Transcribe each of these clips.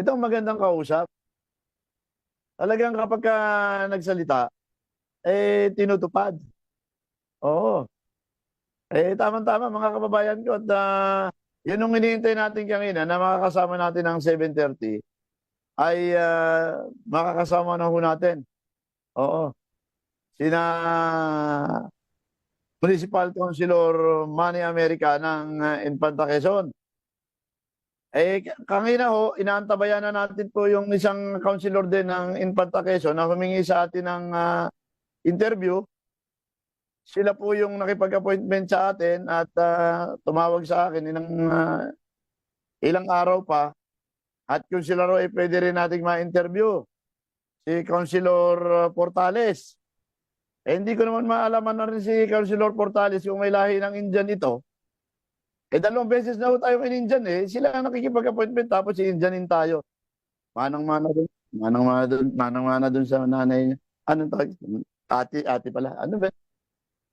ito ang magandang kausap. Talagang kapag ka nagsalita, eh, tinutupad. Oo. Eh, tama-tama mga kababayan ko. At ah, yun yung hinihintay natin kanina na makakasama natin ng 7.30 ay ah, makakasama na ho natin. Oo. Sina Municipal Councilor Manny America ng uh, Infanta Quezon. Eh, kanina ho, inaantabayan na natin po yung isang councilor din ng Infanta Quezon na humingi sa atin ng ah, interview. Sila po yung nakipag-appointment sa atin at ah, tumawag sa akin ilang, ah, ilang araw pa. At kung sila raw ay pwede rin nating ma-interview. Si Councilor Portales. Eh, hindi ko naman maalaman na rin si Councilor Portales kung may lahi ng Indian ito. Eh, dalawang beses na ho tayong in-Indian eh. Sila ang nakikipag-appointment tapos si Indianin tayo. Manang-mana dun. Manang-mana dun. Manang-mana dun sa nanay niya. Ano tawag? Ate, ate pala. Ano ba?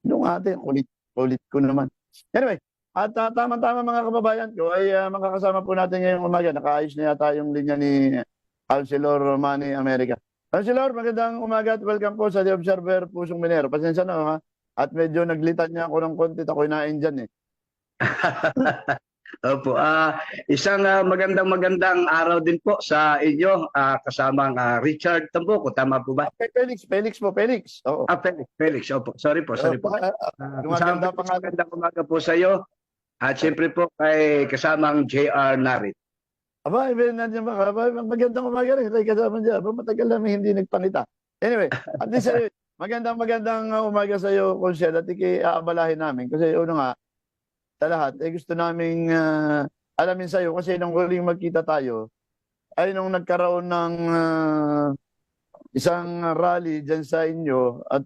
Nung ate, kulit, kulit ko naman. Anyway, at ah, tama-tama mga kababayan ko ay ah, makakasama po natin ngayong umaga. Nakaayos na yata yung linya ni Councilor Manny America. Councilor, magandang umaga at welcome po sa The Observer Pusong Minero. Pasensya na ha. At medyo naglitan niya ako ng konti. Ako inain dyan eh. Opo, ah isang ah, magandang magandang araw din po sa inyo ah, kasamang ah, Richard Tamboco, tama po ba? Felix, Felix po, Felix. Oo. Ah, Felix, Felix, opo. Sorry po, sorry po. Yung kasama maganda magandang umaga po sa iyo. At siyempre po kay kasamang JR Narit. Aba, iba nandiyan ba? Aba, magandang umaga rin. Tayo kasama dyan. Aba, matagal namin hindi nagpangita. Anyway, at least eh, magandang magandang uh, umaga sa iyo, Consel. At ikiaabalahin namin. Kasi uno nga, sa lahat, eh, gusto naming ah, alamin sa iyo. Kasi nung huling magkita tayo, ay nung nagkaroon ng ah, isang rally dyan sa inyo at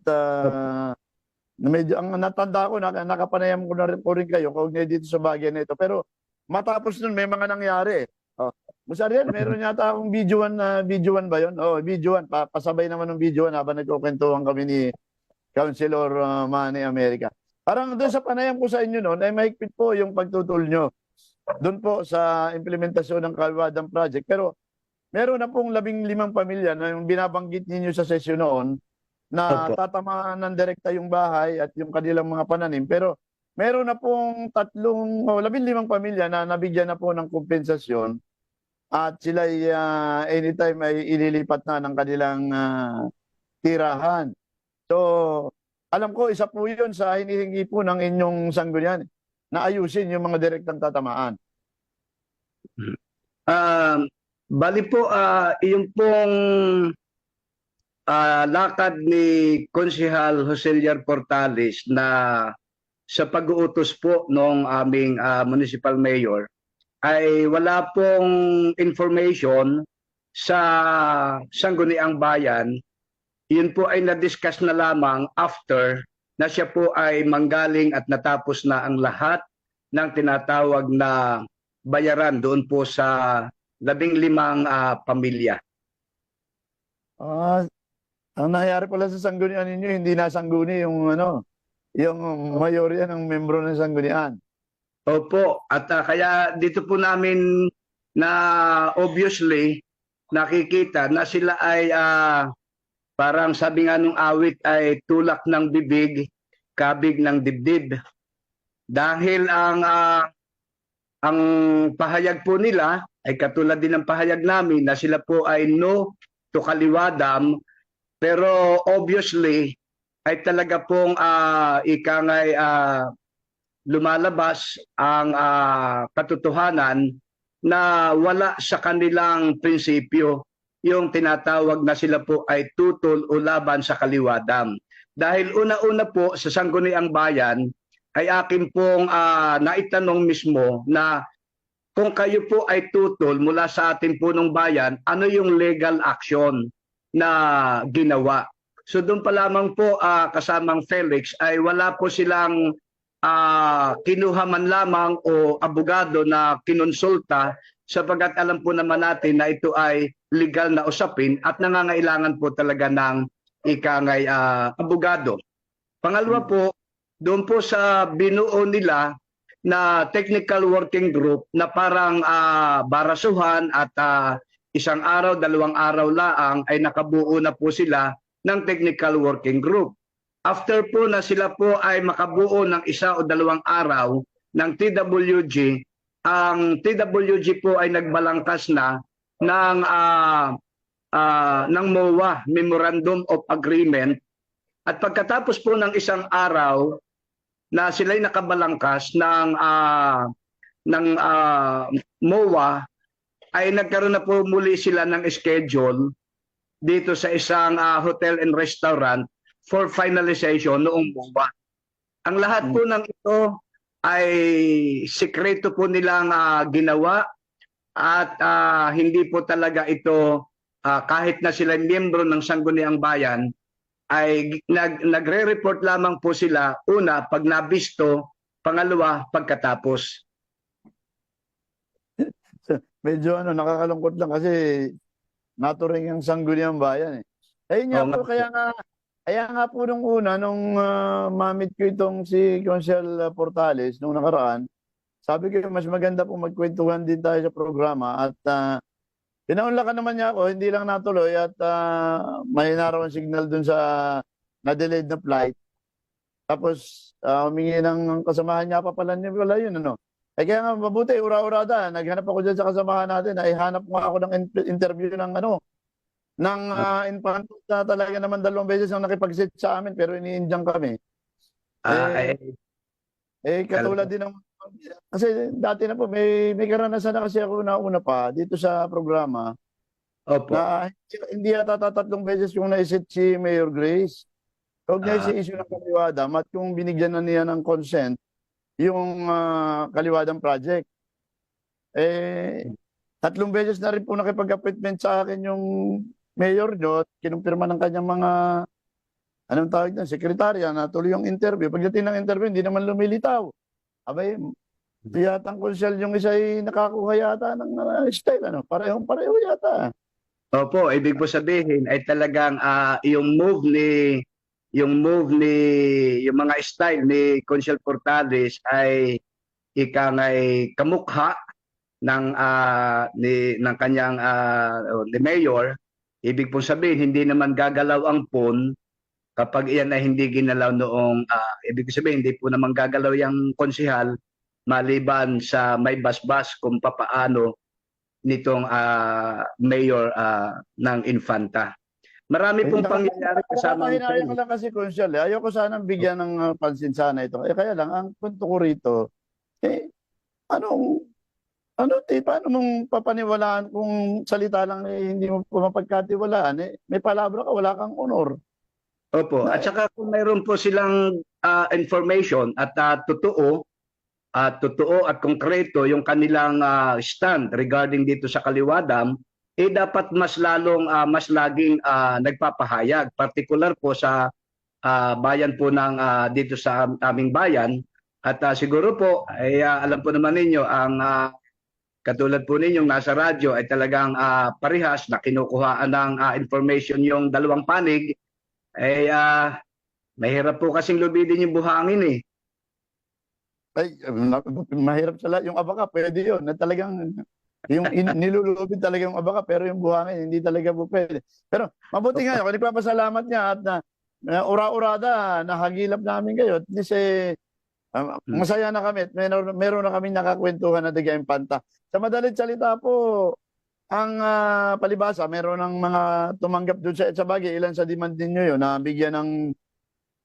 na medyo ang natanda ko na nakapanayam ko na rin, ko rin kayo kaugnay dito sa bagay na ito pero matapos nun may mga nangyari oh Musarian, meron yata akong video one na video one ba yun? Oh, video one. Pa pasabay naman ng video one habang nagkukwentuhan kami ni Councilor uh, Manny America. Parang doon sa panayam ko sa inyo noon, ay mahigpit po yung pagtutol nyo. Doon po sa implementasyon ng Kalwadang Project. Pero meron na pong labing limang pamilya na yung binabanggit ninyo sa sesyon noon na Opo. tatamaan ng direkta yung bahay at yung kanilang mga pananim. Pero meron na pong tatlong, o labing limang pamilya na nabigyan na po ng kompensasyon at sila ay ah, anytime ay ililipat na ng kanilang ah, tirahan. So, alam ko isa po yun sa hinihingi po ng inyong sanggunian na ayusin yung mga direktang tatamaan. Um, bali po, ah yung pong ah, lakad ni Konsehal Joseliar Portales na sa pag-uutos po ng aming ah, municipal mayor ay wala pong information sa Sangguniang Bayan. Yun po ay na-discuss na lamang after na siya po ay manggaling at natapos na ang lahat ng tinatawag na bayaran doon po sa labing limang ah, pamilya. Ah, ang nangyari pala sa sanggunian ninyo, hindi nasangguni yung ano, yung mayorya ng membro ng sanggunian. Opo, at ah, kaya dito po namin na obviously nakikita na sila ay ah, parang sabi nga nung awit ay tulak ng bibig, kabig ng dibdib. Dahil ang ah, ang pahayag po nila ay katulad din ng pahayag namin na sila po ay no to kaliwadam pero obviously ay talaga pong ah, ika nga'y, ah, lumalabas ang ah, katotohanan na wala sa kanilang prinsipyo yung tinatawag na sila po ay tutol o laban sa kaliwadam. Dahil una-una po sa Sangguniang Bayan ay akin pong ah, naitanong mismo na kung kayo po ay tutol mula sa ating punong bayan, ano yung legal action na ginawa? So doon pa lamang po ah, kasamang Felix ay wala po silang ah, kinuha man lamang o abogado na kinonsulta sapagkat alam po naman natin na ito ay legal na usapin at nangangailangan po talaga ng ikangay ah, abogado. Pangalawa po, doon po sa binuo nila na technical working group na parang ah, barasuhan at ah, isang araw, dalawang araw laang ay nakabuo na po sila ng technical working group. After po na sila po ay makabuo ng isa o dalawang araw ng TWG, ang TWG po ay nagbalangkas na ng ah, ah, ng MOA, Memorandum of Agreement. At pagkatapos po ng isang araw na sila'y nakabalangkas ng ah, ng ah, MOA ay nagkaroon na po muli sila ng schedule dito sa isang ah, hotel and restaurant for finalization noong MOA. Ang lahat po ng ito ay sikreto po nilang ah, ginawa at ah, hindi po talaga ito ah, kahit na sila miyembro ng Sangguniang Bayan ay nag, nagre-report lamang po sila una pag nabisto, pangalawa pagkatapos. Medyo ano, nakakalungkot lang kasi naturing ang sangguniang bayan eh. Ayun nga Oo po, kaya nga, kaya nga po nung una, nung ah, mamit ko itong si Consel Portales nung nakaraan, sabi ko mas maganda po magkwentuhan din tayo sa programa at uh, pinaunlakan naman niya ako, hindi lang natuloy at ah, may naraw ang signal dun sa na-delayed na flight. Tapos ah, humingi ng kasamahan niya pa pala niya pala yun ano. Eh kaya nga mabuti, ura-urada, naghanap ako dyan sa kasamahan natin, ay hanap nga ako ng in- interview ng ano, ng uh, infant na talaga naman dalawang beses ang nakipag-sit sa amin pero iniindyang kami. Ah, Eh, eh, Eh katulad din ng kasi dati na po may may karanasan na kasi ako na una pa dito sa programa opo. na hindi yata tatlong beses yung naisit si Mayor Grace. Huwag niya Ah. si issue ng kaliwadam at yung binigyan na niya ng consent yung ah, kaliwadam project. Eh, tatlong beses na rin po nakipag-appointment sa akin yung mayor nyo at kinumpirma ng kanyang mga anong tawag doon, sekretarya na tuloy yung interview. Pagdating ng interview, hindi naman lumilitaw. Abay, yata ang konsyel yung isa ay nakakuha yata ng ah, style, ano? Parehong pareho yata. Opo, ibig po sabihin ay talagang ah, yung move ni yung move ni yung mga style ni Consul Portales ay ika ngay kamukha ng ah, ni ng kanyang ah, ni mayor. Ibig po sabihin hindi naman gagalaw ang phone kapag iyan ay hindi ginalaw noong ah, ibig sabihin hindi po naman gagalaw yung konsihal maliban sa may basbas kung papaano nitong ah, mayor ah, ng Infanta. Marami pong pangyayari kasama Nakakahinayang ko lang kasi konsyel. Eh. Ayoko sanang bigyan ng pansin sana ito. Eh kaya lang, ang punto ko rito, eh, anong, ano, eh, paano mong papaniwalaan kung salita lang eh, hindi mo mapagkatiwalaan? Eh, may palabra ka, wala kang honor. Opo, at saka kung mayroon po silang ah, information at ah, totoo at totoo at konkreto yung kanilang ah, stand regarding dito sa Kaliwadam, eh dapat mas lalong ah, mas laging ah, nagpapahayag, particular po sa ah, bayan po ng ah, dito sa am- aming bayan. At ah, siguro po ay ah, alam po naman ninyo ang ah, katulad po ninyong nasa radyo ay talagang ah, parehas na kinukuhaan ng ah, information yung dalawang panig eh, ah, mahirap po kasing lubidin yung buhangin eh. Ay, na- mahirap sa lahat. Yung abaka, pwede yun. Na talagang, yung in, nilulubid talaga yung abaka, pero yung buhangin, hindi talaga po pwede. Pero mabuti nga, ako nagpapasalamat niya at na, na ura-urada, nahagilap namin kayo. At least eh, um, masaya na kami at meron, meron na kami nakakwentuhan na diga panta. Sa madalit salita po, ang ah, palibasa, meron ng mga tumanggap doon sa, sa bagay, ilan sa demand ninyo yun, na bigyan ng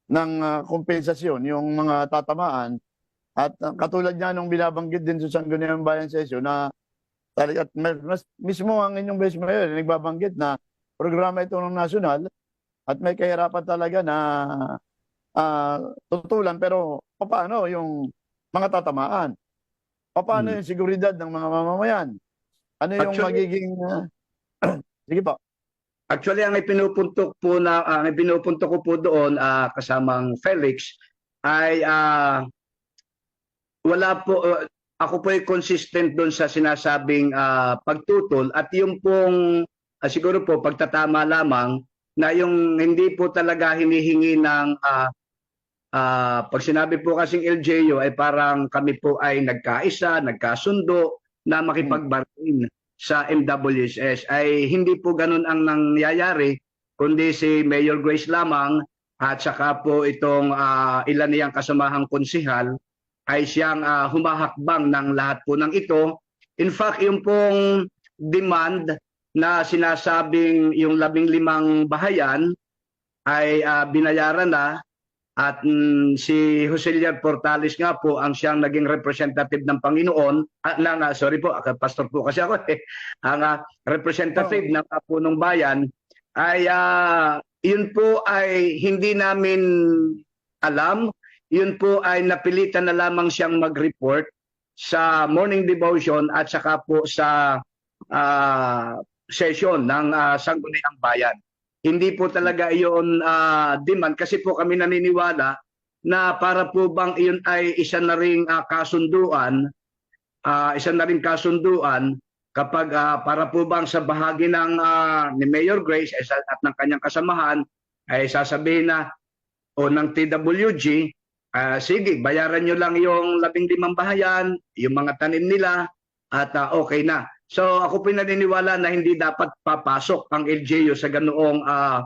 ng ah, kompensasyon yung mga tatamaan at uh, katulad niya nung binabanggit din sa Sangguniang Bayan Session na talaga at mas, mismo ang inyong base mayor nagbabanggit na programa ito ng nasyonal at may kahirapan talaga na ah, tutulan pero paano yung mga tatamaan? Paano Hmm. yung seguridad ng mga mamamayan? Ano yung Actually- magiging ah, Sige po. Actually, ang ipinupuntok po na ang ipinupuntok ko po doon ah, kasamang Felix ay ah, wala po ah, ako po ay consistent doon sa sinasabing ah, pagtutol at yung pong ah, siguro po pagtatama lamang na yung hindi po talaga hinihingi ng ah, ah, pag sinabi po kasing LGU ay parang kami po ay nagkaisa, nagkasundo na makipagbargain. sa MWSS ay hindi po ganun ang nangyayari kundi si Mayor Grace lamang at saka po itong ah, ilan niyang kasamahang konsihal ay siyang ah, humahakbang ng lahat po ng ito. In fact, yung pong demand na sinasabing yung labing limang bahayan ay ah, binayaran na at mm, si Joselian Portales nga po ang siyang naging representative ng Panginoon. At ng ah, sorry po ah, pastor po kasi ako eh. Ang ah, representative ng ah, punong bayan. Ay ah, yun po ay hindi namin alam. Yun po ay napilitan na lamang siyang mag-report sa morning devotion at saka po sa ah, session ng ah, Sangguniang Bayan hindi po talaga iyon ah, demand kasi po kami naniniwala na para po bang iyon ay isa na ring ah, kasunduan, ah, isa na ring kasunduan kapag ah, para po bang sa bahagi ng ah, ni Mayor Grace at ng kanyang kasamahan ay sasabihin na o ng TWG, ah, sige, bayaran nyo lang yung labing limang bahayan, yung mga tanim nila, at ah, okay na. So ako po naniniwala na hindi dapat papasok ang LGU sa ganoong uh,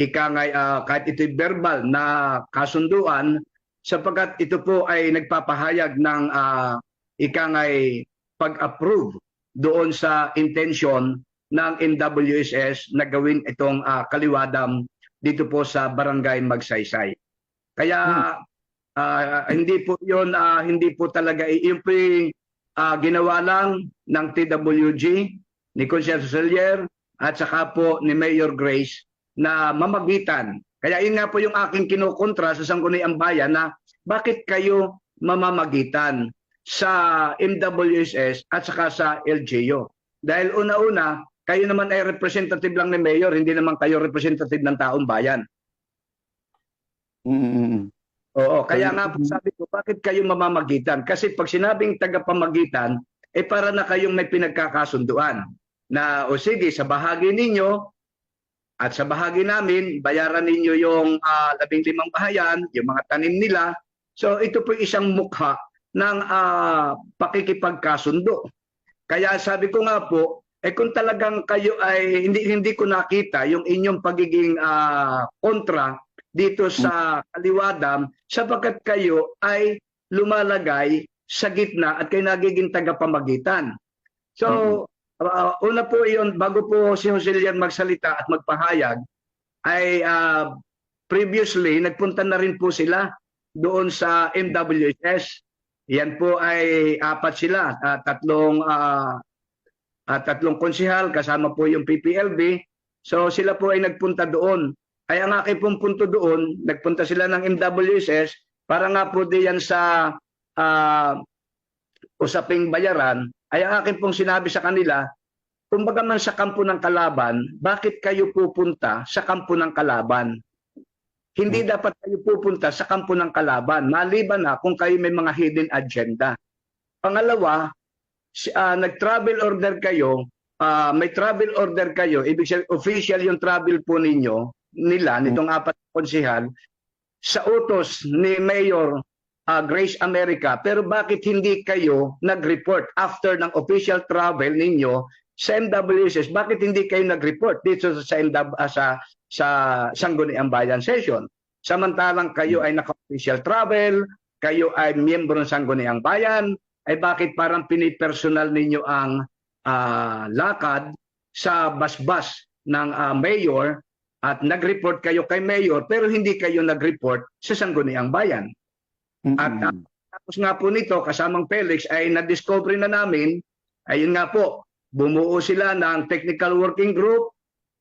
ika nga, ah, kahit ito'y verbal na kasunduan sapagkat ito po ay nagpapahayag ng uh, ika pag-approve doon sa intention ng NWSS na gawin itong ah, kaliwadam dito po sa barangay Magsaysay. Kaya ah, hindi po 'yon ah, hindi po talaga po yung, ah, ginawa lang ng TWG ni Consiel Selier at saka po ni Mayor Grace na mamagitan. Kaya yun nga po yung aking kinukontra sa Sangguniang Bayan na bakit kayo mamamagitan sa MWSS at saka sa LGU. Dahil una-una, kayo naman ay representative lang ni Mayor, hindi naman kayo representative ng taong bayan. Mm. Oo, kaya nga po sabi ko, bakit kayo mamamagitan? Kasi pag sinabing tagapamagitan, eh para na kayong may pinagkakasunduan. Na o sige, sa bahagi ninyo at sa bahagi namin, bayaran ninyo yung ah, labing limang bahayan, yung mga tanim nila. So ito po isang mukha ng ah, pakikipagkasundo. Kaya sabi ko nga po, eh kung talagang kayo ay hindi hindi ko nakita yung inyong pagiging ah, kontra dito sa kaliwadam sapagkat kayo ay lumalagay sa gitna at kayo nagiging tagapamagitan. So, uh, una po iyon, bago po si Joselian magsalita at magpahayag, ay uh, previously nagpunta na rin po sila doon sa MWS. Yan po ay apat sila, uh, tatlong uh, uh, tatlong konsihal kasama po yung PPLB. So sila po ay nagpunta doon. Kaya ang aking pong punto doon, nagpunta sila ng MWSS para nga po diyan sa ah, usaping bayaran, ay ang aking pong sinabi sa kanila, kumbaga man sa kampo ng kalaban, bakit kayo pupunta sa kampo ng kalaban? Hindi dapat kayo pupunta sa kampo ng kalaban, maliban na kung kayo may mga hidden agenda. Pangalawa, ah, nag-travel order kayo, ah, may travel order kayo, ibig sabihin official yung travel po ninyo, nila, nitong apat na konsihal, sa utos ni Mayor ah, Grace America, pero bakit hindi kayo nag-report after ng official travel ninyo sa MWSS? Bakit hindi kayo nag-report dito sa MW, ah, sa sa Sangguniang Bayan session? Samantalang kayo ay naka-official travel, kayo ay miyembro ng Sangguniang Bayan, ay bakit parang pinipersonal ninyo ang ah, lakad sa basbas ng ah, mayor at nag-report kayo kay mayor pero hindi kayo nag-report sa Sangguniang Bayan. At uh, tapos nga po nito, kasamang Felix, ay na-discover na namin, ayun nga po, bumuo sila ng technical working group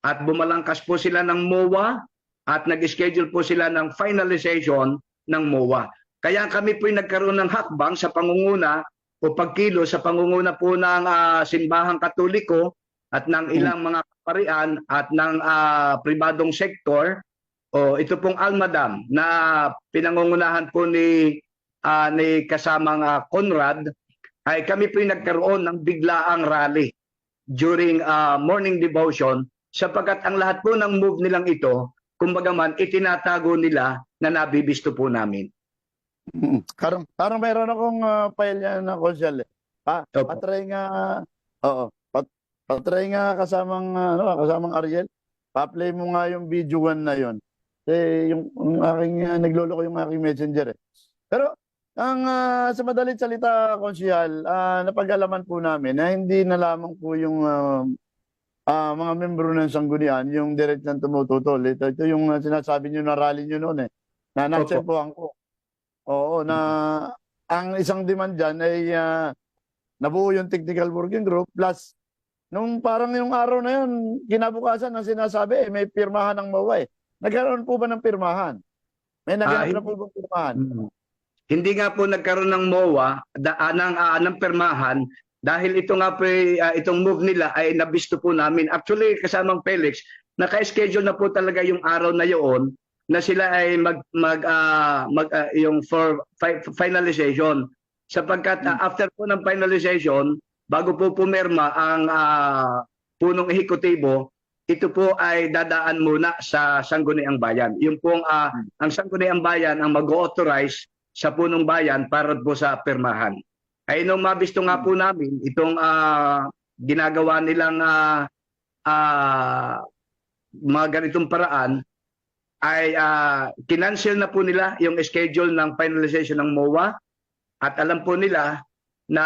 at bumalangkas po sila ng MOA at nag-schedule po sila ng finalization ng MOA. Kaya kami po nagkaroon ng hakbang sa pangunguna o pagkilo sa pangunguna po ng ah, simbahang katoliko at ng ilang mga kaparian at ng ah, pribadong sektor o ito pong Almadam na pinangungunahan po ni ah, ni kasamang ah, Conrad ay kami po nagkaroon ng biglaang rally during ah, morning devotion sapagkat ang lahat po ng move nilang ito kumbaga man itinatago nila na nabibisto po namin. Mm. Karang, parang mayroon akong uh, file yan na konsyal. Eh. Pa, patry nga, oo, patry nga kasamang, ano, kasamang Ariel. Pa-play mo nga yung video one na yon. Kasi yung, yung aking, uh, naglolo ko yung aking messenger eh. Pero, ang ah, sa madalit salita, konsyal, ah, napag-alaman po namin na hindi na lamang po yung ah, ah, mga membro ng sanggunian, yung direct na tumututol. Ito, ito yung ah, sinasabi nyo na rally nyo noon eh. Na natsempohan ko. Oo, na ang isang demand dyan ay ah, nabuo yung technical working group plus nung parang yung araw na yun, kinabukasan ang sinasabi eh, may pirmahan ng MOA eh. Nagkaroon po ba ng pirmahan? May naganap Ah, na po bang pirmahan? Hindi nga po nagkaroon ng MOA, da, ah, ng, ah, ng permahan, dahil ito nga po, ah, itong move nila ay nabisto po namin. Actually, kasamang Felix, naka-schedule na po talaga yung araw na yun na sila ay mag, mag, ah, mag ah, yung for fi- finalization. Sapagkat ah, after po ng finalization, bago po pumirma ang ah, punong ehekutibo, ito po ay dadaan muna sa Sangguniang Bayan. Yung pong ah, ang Sangguniang Bayan ang mag-authorize sa punong bayan para po sa permahan. Ay nung mabisto nga po namin itong ah, ginagawa nilang ah, ah, mga ganitong paraan ay ah, kinancel na po nila yung schedule ng finalization ng MOA at alam po nila na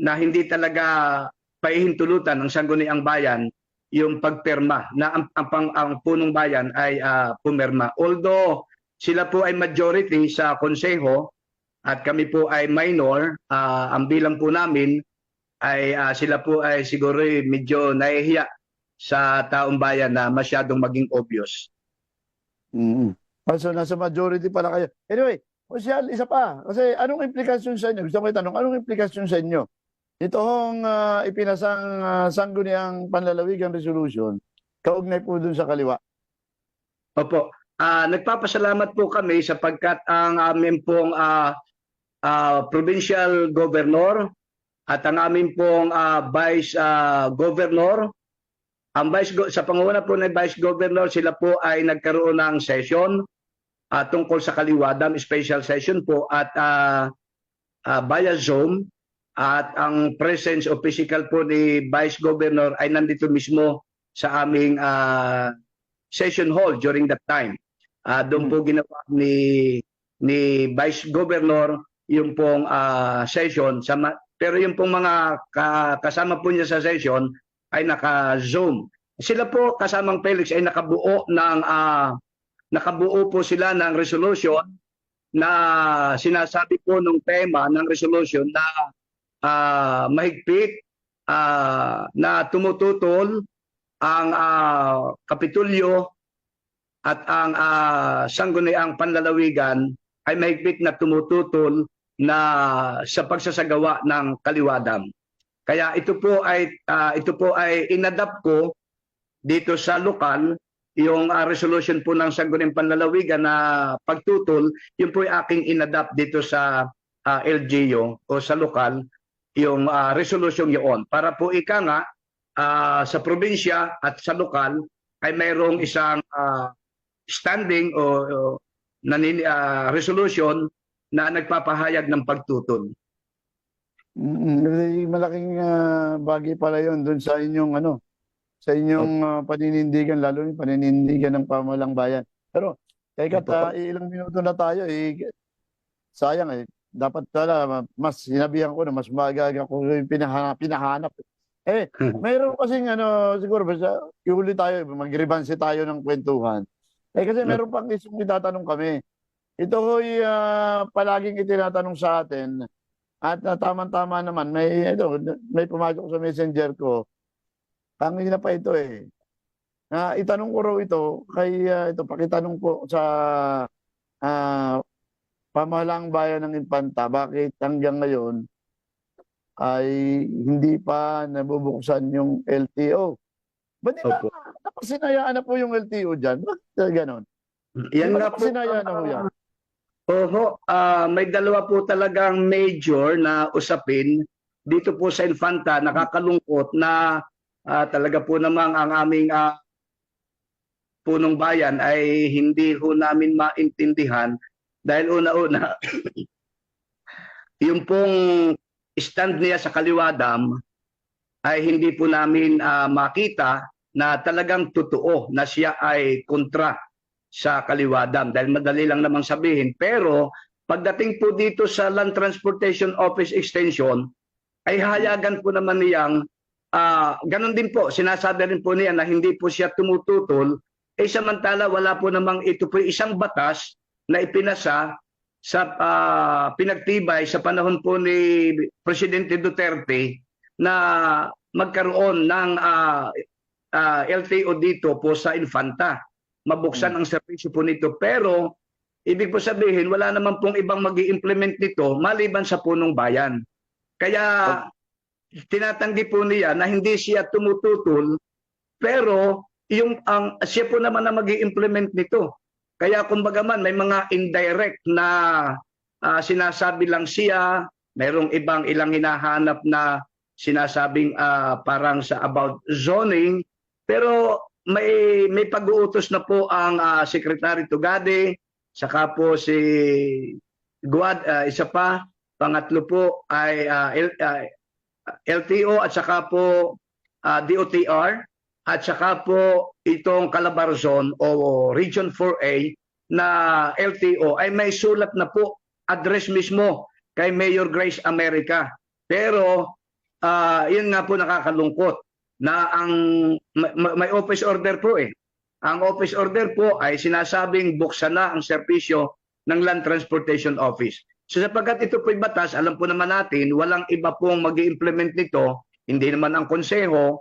na hindi talaga paihintulutan ng sangguniang bayan yung pagperma na ang, ang, pang- ang punong bayan ay ah, pumirma. Although sila po ay majority sa konseho at kami po ay minor, ah, ang bilang po namin ay ah, sila po ay siguro medyo nahihiya sa taong bayan na masyadong maging obvious. Mm. So, nasa majority pala kayo. Anyway, Marcial, isa pa. Kasi anong implikasyon sa inyo? Gusto ko itanong, anong implikasyon sa inyo? Ito hong ah, ipinasang uh, sangguniang panlalawigan resolution, kaugnay po dun sa kaliwa. Opo. Ah, nagpapasalamat po kami sapagkat ang aming pong ah, ah, provincial governor at ang aming pong ah, vice ah, governor ang vice sa pangunguna po ng vice governor sila po ay nagkaroon ng session ah, tungkol sa Kaliwadam special session po at ah, ah, via Zoom at ang presence o physical po ni vice governor ay nandito mismo sa aming ah, session hall during that time. Ah, doon po ginawa ni ni Vice Governor yung pong ah, session sa pero yung pong mga ka- kasama po niya sa session ay naka-Zoom. Sila po kasamang Felix ay nakabuo ng ah, nakabuo po sila ng resolution na sinasabi po nung tema ng resolution na ah, mahigpit ah, na tumututol ang ah, Kapitulyo at ang uh, sangguniang panlalawigan ay mahigpit na tumututol na sa pagsasagawa ng kaliwadam. Kaya ito po ay ah, ito po ay inadapt ko dito sa lokal yung ah, resolution po ng sangguniang panlalawigan na pagtutol, yun po ay aking inadapt dito sa ah, LGU o sa lokal yung ah, resolution yun para po ika nga ah, sa probinsya at sa lokal ay mayroong isang ah, standing o, ah, resolution na nagpapahayag ng pagtutol. Malaking ah, bagay pala yon doon sa inyong ano, sa inyong ah, paninindigan, lalo yung paninindigan ng pamalang bayan. Pero, teka, ta, ilang minuto na tayo, eh, sayang eh. Dapat pala, mas sinabihan ko na mas magaga ko yung pinahanap. pinahanap. Eh, mayroon kasing ano, siguro, basta ihuli tayo, magribansi tayo ng kwentuhan. Eh, kasi meron pang isang itatanong kami. Ito ho'y ah, palaging itinatanong sa atin at na tamang-tama naman, may, ito, may pumasok sa messenger ko. Tangin na pa ito eh. Na itanong ko raw ito kay ah, ito pakitanong po sa ah, pamahalang bayan ng Infanta bakit hanggang ngayon ay hindi pa nabubuksan yung LTO. Ba't di ba Opo. napasinayaan na po yung LTO dyan? Bakit ganon? Yan nga po. napasinayaan na po yan? Oho, ah, may dalawa po talagang major na usapin dito po sa Infanta. Nakakalungkot na ah, talaga po namang ang aming ah, punong bayan ay hindi ho namin maintindihan dahil una-una yung pong stand niya sa Kaliwadam ay hindi po namin ah, makita na talagang totoo na siya ay kontra sa Kaliwadam dahil madali lang namang sabihin. Pero pagdating po dito sa Land Transportation Office Extension ay hayagan po naman niyang ah ganun din po. Sinasabi rin po niya na hindi po siya tumututol. Eh samantala wala po namang ito po isang batas na ipinasa sa ah, pinagtibay sa panahon po ni Presidente Duterte na magkaroon ng ah, ah, LTO dito po sa Infanta. Mabuksan ang serbisyo po nito pero ibig po sabihin wala naman pong ibang magi implement nito maliban sa punong bayan. Kaya tinatanggi po niya na hindi siya tumututol pero yung ang siya po naman na magi implement nito. Kaya kumbaga man may mga indirect na ah, sinasabi lang siya, mayroong ibang ilang hinahanap na sinasabing ah, parang sa about zoning, pero may may pag-uutos na po ang ah, Secretary Tugade, saka po si Guad, ah, isa pa, pangatlo po ay ah, L- ah, LTO at saka po ah, DOTR at saka po itong Calabarzon o Region 4A na LTO ay may sulat na po address mismo kay Mayor Grace America. Pero ah yun nga po nakakalungkot na ang may office order po eh. Ang office order po ay sinasabing buksan na ang serbisyo ng Land Transportation Office. So sapagkat ito po'y batas, alam po naman natin, walang iba pong mag implement nito, hindi naman ang konseho,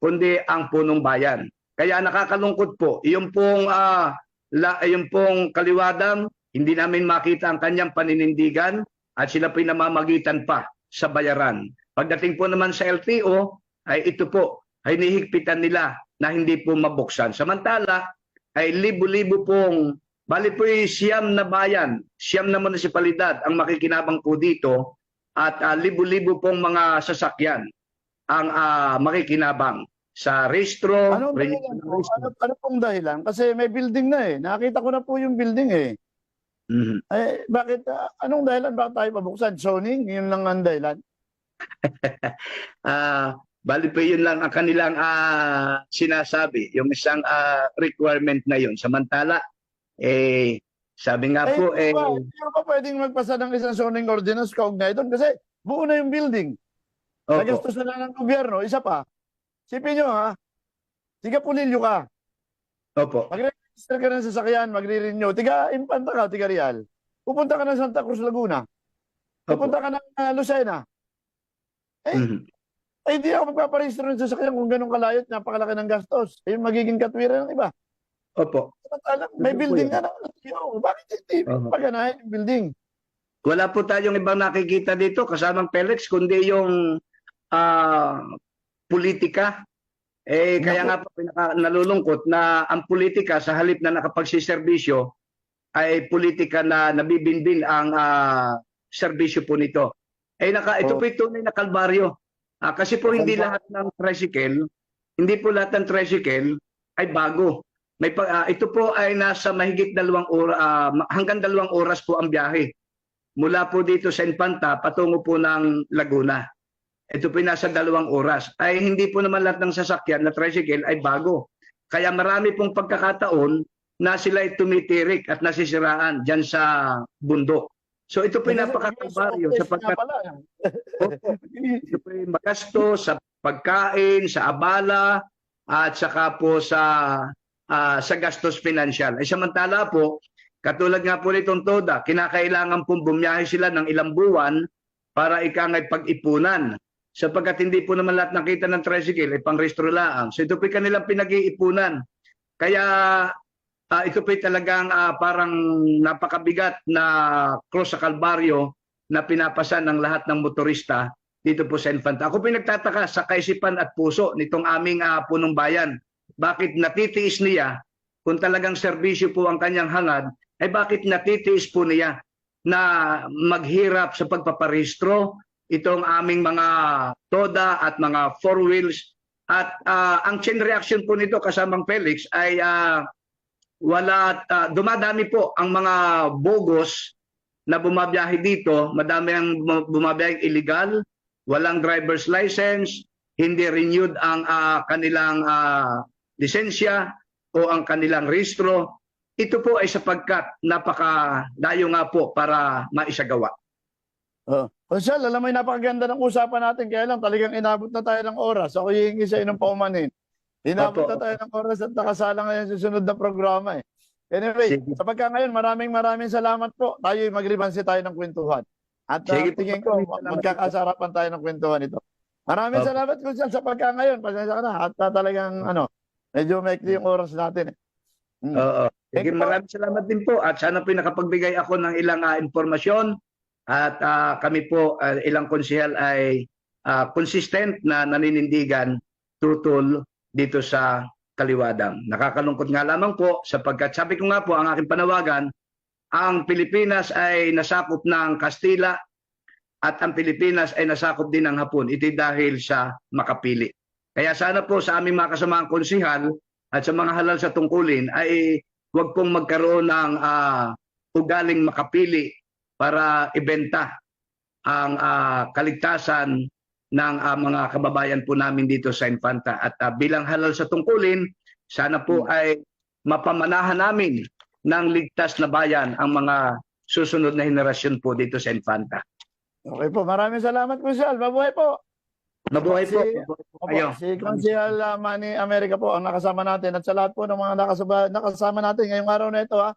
kundi ang punong bayan. Kaya nakakalungkot po, yung pong, ah, la, yung pong kaliwadang, hindi namin makita ang kanyang paninindigan at sila po'y namamagitan pa sa bayaran. Pagdating po naman sa LTO, ay ito po, ay nihigpitan nila na hindi po mabuksan. Samantala, ay libo-libo pong, bali po siyam na bayan, siyam na munisipalidad ang makikinabang po dito at ah, libo-libo pong mga sasakyan ang ah, makikinabang sa restro. Anong dahilan po? Ano, ano pong dahilan? Kasi may building na eh. Nakita ko na po yung building eh. Mhm. Eh, bakit, ah, anong dahilan? Bakit tayo pabuksan? Zoning? Yun lang ang dahilan. Ah, bali po yun lang ang kanilang ah, sinasabi, yung isang ah, requirement na yun. Samantala, eh, sabi nga po, eh, di ba, hindi pa pwedeng magpasa ng isang zoning ordinance kaugnay doon kasi buo na yung building. opo, Nagastos na ng gobyerno. Isa pa. Sipin nyo ha. Tiga Pulilyo ka. opo, Magre-register ka ng sasakyan. Magre-renew. Tiga Impanta ka. Tiga Real. Pupunta ka ng Santa Cruz, Laguna. opo. Pupunta ka ng ah, Lucena. Eh, Mhm. Eh, hindi ako magpaparehistro ng sasakyan kung ganun kalayot, napakalaki ng gastos. Eh, magiging katwiran ng iba. Opo. Samantalang, may Ano po building na na. Yo, bakit hindi Oo. paganahin yung building? Wala po tayong ibang nakikita dito kasamang Felix kundi yung ah, politika. Eh kaya nga po pinaka nalulungkot na ang politika sa halip na nakapagsiservisyo ay politika na nabibinbin ang ah, serbisyo po nito. Eh naka ito Oh. po yung tunay na kalbaryo. Ah, kasi po hindi lahat ng tricycle, hindi po lahat ng tricycle ay bago. May pa- ah, ito po ay nasa mahigit dalawang oras hanggang dalawang oras po ang biyahe mula po dito sa Infanta patungo po ng Laguna. Ito po nasa dalawang oras. Ay hindi po naman lahat ng sasakyan na tricycle ay bago. Kaya marami pong pagkakataon na sila ay tumitirik at nasisiraan dyan sa bundok. So ito po ay Yes, sapagkat ito po magasto sa pagkain, sa abala, at saka po sa ah, sa gastos financial. Ay samantala po, katulad nga po nitong TODA, kinakailangan pong bumiyahe sila ng ilang buwan para ikangay pag-ipunan. Sapagkat hindi po naman lahat nakita ng tricycle ay pang-restro lang. So ito po kanilang pinag-iipunan. Kaya ah, ito po talagang ah, parang napakabigat na cross sa Kalbaryo na pinapasan ng lahat ng motorista dito po sa Infanta. Ako pinagtataka sa kaisipan at puso nitong aming ah, punong bayan. Bakit natitiis niya kung talagang serbisyo po ang kanyang hangad, ay bakit natitiis po niya na maghirap sa pagpaparehistro itong aming mga toda at mga four wheels at ah, ang chain reaction po nito kasamang Felix ay ah, wala ah, dumadami po ang mga bogos na bumabiyahe dito, madami ang bu- bumabiyahe illegal walang driver's license, hindi renewed ang ah, kanilang ah, lisensya o ang kanilang rehistro. Ito po ay sapagkat napaka-dayo nga po para maisagawa. Konsyal, alam mo yung napakaganda ng usapan natin. Kaya lang talagang inabot na tayo ng oras. Ako hihingi sa inong paumanhin. Inabot Opo. na tayo ng oras at nakasala ngayon sa susunod na programa eh. Anyway, Sige. sa pagka ngayon, maraming maraming salamat po. Tayo maglibansi tayo ng kwentuhan. At uh, Sige po, tingin ko, magkakasarapan tayo ng kwentuhan ito. Maraming Opo. salamat Konsyal sa pagka ngayon. Pasensya ka na. At uh, talagang ano, medyo maikli yung oras natin. Eh. Mm. Oo. Sige, maraming salamat din po at sana po nakapagbigay ako ng ilang ah, impormasyon at ah, kami po ah, ilang konsehal ay ah, consistent na naninindigan tutol dito sa kaliwadang. Nakakalungkot nga lamang po sapagkat sabi ko nga po ang aking panawagan ang Pilipinas ay nasakop ng Kastila at ang Pilipinas ay nasakop din ng Hapon. Ito dahil sa makapili. Kaya sana po sa aming mga kasamaang konsihal at sa mga halal sa tungkulin ay huwag pong magkaroon ng ah, ugaling makapili para ibenta ang ah, kaligtasan ng ah, mga kababayan po namin dito sa Infanta. At ah, bilang halal sa tungkulin, sana po ay mapamanahan namin ng ligtas na bayan ang mga susunod na henerasyon po dito sa Infanta. Okay po, maraming salamat Konsyal. Mabuhay po. Mabuhay po. Si- Mabuhay po Opo, kayo. si Consial uh, Manny America po ang nakasama natin at sa lahat po ng mga nakasama, nakasama natin ngayong araw na ito ha.